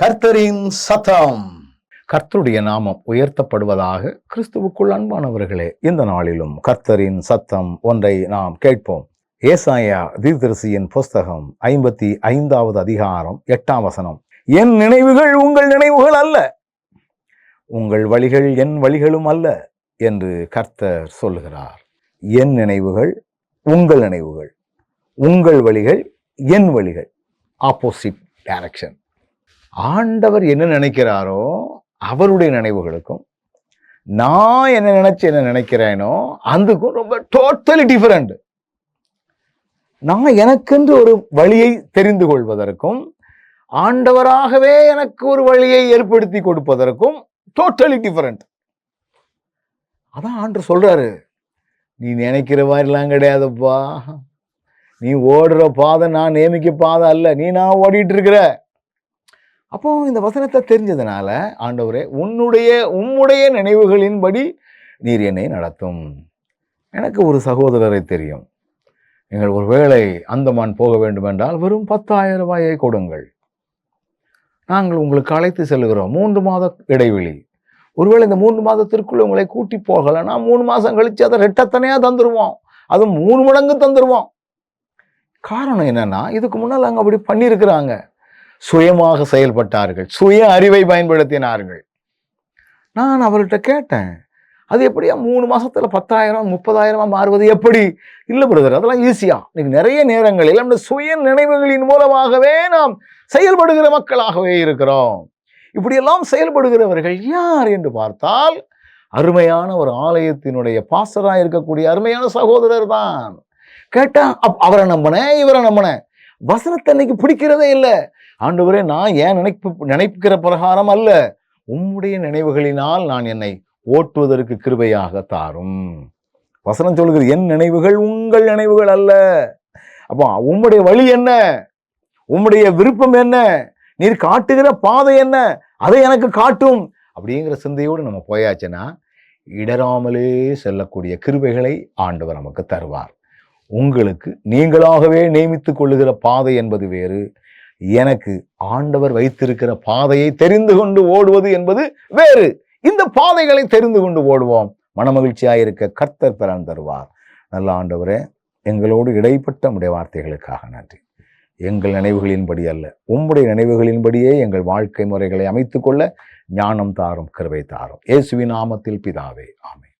கர்த்தரின் சத்தம். கர்த்தருடைய நாமம் உயர்த்தப்படுவதாக கிறிஸ்துவுக்குள் அன்பானவர்களே இந்த நாளிலும் கர்த்தரின் சத்தம் ஒன்றை நாம் கேட்போம். ஏசாயா தீர்தரிசியின் புஸ்தகம் ஐம்பத்தி ஐந்தாவது அதிகாரம் எட்டாம் வசனம். என் நினைவுகள் உங்கள் நினைவுகள் அல்ல உங்கள் வழிகள் என் வழிகளும் அல்ல என்று கர்த்தர் சொல்லுகிறார். என் நினைவுகள் உங்கள் நினைவுகள் உங்கள் வழிகள் என் வழிகள். Opposite direction. ஆண்டவர் என்ன நினைக்கிறாரோ அவருடைய நினைவுகளுக்கும் நான் என்ன நினைச்சு என்ன நினைக்கிறேனோ அதுக்கும் ரொம்ப டோட்டலி டிஃபரெண்ட் நான் எனக்கென்று ஒரு வழியை தெரிந்து கொள்வதற்கும் ஆண்டவராகவே எனக்கு ஒரு வழியை ஏற்படுத்தி கொடுப்பதற்கும் டோட்டலி டிஃபரெண்ட் அதான் ஆண்டு சொல்றாரு நீ நினைக்கிற மாதிரிலாம் கிடையாதுப்பா. நீ ஓடுற பாதை நான் நியமிக்க பாதை அல்ல. நீ நான் ஓடிட்டு இருக்கிற. அப்போ இந்த வசனத்தை தெரிஞ்சதுனால ஆண்டவரே உன்னுடைய உம்முடைய நினைவுகளின்படி நீர் என்னை நடத்தும். எனக்கு ஒரு சகோதரரை தெரியும். நீங்கள் ஒரு வேளை அந்தமான் போக வேண்டுமென்றால் வெறும் பத்தாயிரம் ரூபாயை கொடுங்கள். நாங்கள் உங்களுக்கு அழைத்து செல்கிறோம் மூன்று மாத இடைவெளி. ஒருவேளை இந்த மூன்று மாதத்திற்குள்ள உங்களை கூட்டி போகலைன்னா மூணு மாதம் கழித்து அதை ரெட்டத்தனையாக தந்துடுவோம் அது மூணு மடங்கு தந்துடுவோம் காரணம் என்னென்னா இதுக்கு முன்னால் அங்கே அப்படி பண்ணியிருக்கிறாங்க. சுயமாக செயல்பட்டார்கள் சுய அறிவை பயன்படுத்தினார்கள். நான் அவர்கிட்ட கேட்டேன் அது எப்படியா மூணு மாசத்துல பத்தாயிரம் முப்பதாயிரமா மாறுவது? எப்படி? இல்லை பிரதர் அதெல்லாம் ஈஸியா இன்னைக்கு நிறைய நேரங்களில் நம்ம சுய நினைவுகளின் மூலமாகவே நாம் செயல்படுகிற மக்களாகவே இருக்கிறோம். இப்படியெல்லாம் செயல்படுகிறவர்கள் யார் என்று பார்த்தால் அருமையான ஒரு ஆலயத்தினுடைய பாசராக இருக்கக்கூடிய அருமையான சகோதரர் தான். கேட்டா அப்- அவரை நம்பினேன் இவரை நம்பினேன். வசனத்தை அன்னைக்கு பிடிக்கிறதே இல்லை. ஆண்டவரே நான் ஏன் நினைப்பு நினைக்கிற பிரகாரம் அல்ல. உம்முடைய நினைவுகளினால் நான் என்னை ஓட்டுவதற்கு கிருபையாக தாரும். வசனம் சொல்கிறது என் நினைவுகள் உங்கள் நினைவுகள் அல்ல. அப்போ உம்முடைய வழி என்ன? உம்முடைய விருப்பம் என்ன? நீர் காட்டுகிற பாதை என்ன? அதை எனக்கு காட்டும் அப்படிங்கிற சிந்தையோடு நம்ம போயாச்சுன்னா இடராமலே செல்லக்கூடிய கிருபைகளை ஆண்டவர் நமக்கு தருவார். உங்களுக்கு நீங்களாகவே நியமித்து கொள்ளுகிற பாதை என்பது வேறு. எனக்கு ஆண்டவர் வைத்திருக்கிற பாதையை தெரிந்து கொண்டு ஓடுவது என்பது வேறு. இந்த பாதைகளை தெரிந்து கொண்டு ஓடுவோம். மனமகிழ்ச்சியாக இருக்க கர்த்தர் பலன் தருவார். நல்ல ஆண்டவரே எங்களோடு இடைப்பட்ட உடைய வார்த்தைகளுக்காக நன்றி. எங்கள் நினைவுகளின்படி அல்ல உம்முடைய நினைவுகளின்படியே எங்கள் வாழ்க்கை முறைகளை அமைத்துக்கொள்ள ஞானம் தாரும் கருவை தாரும். இயேசுவின் நாமத்தில் பிதாவே ஆமை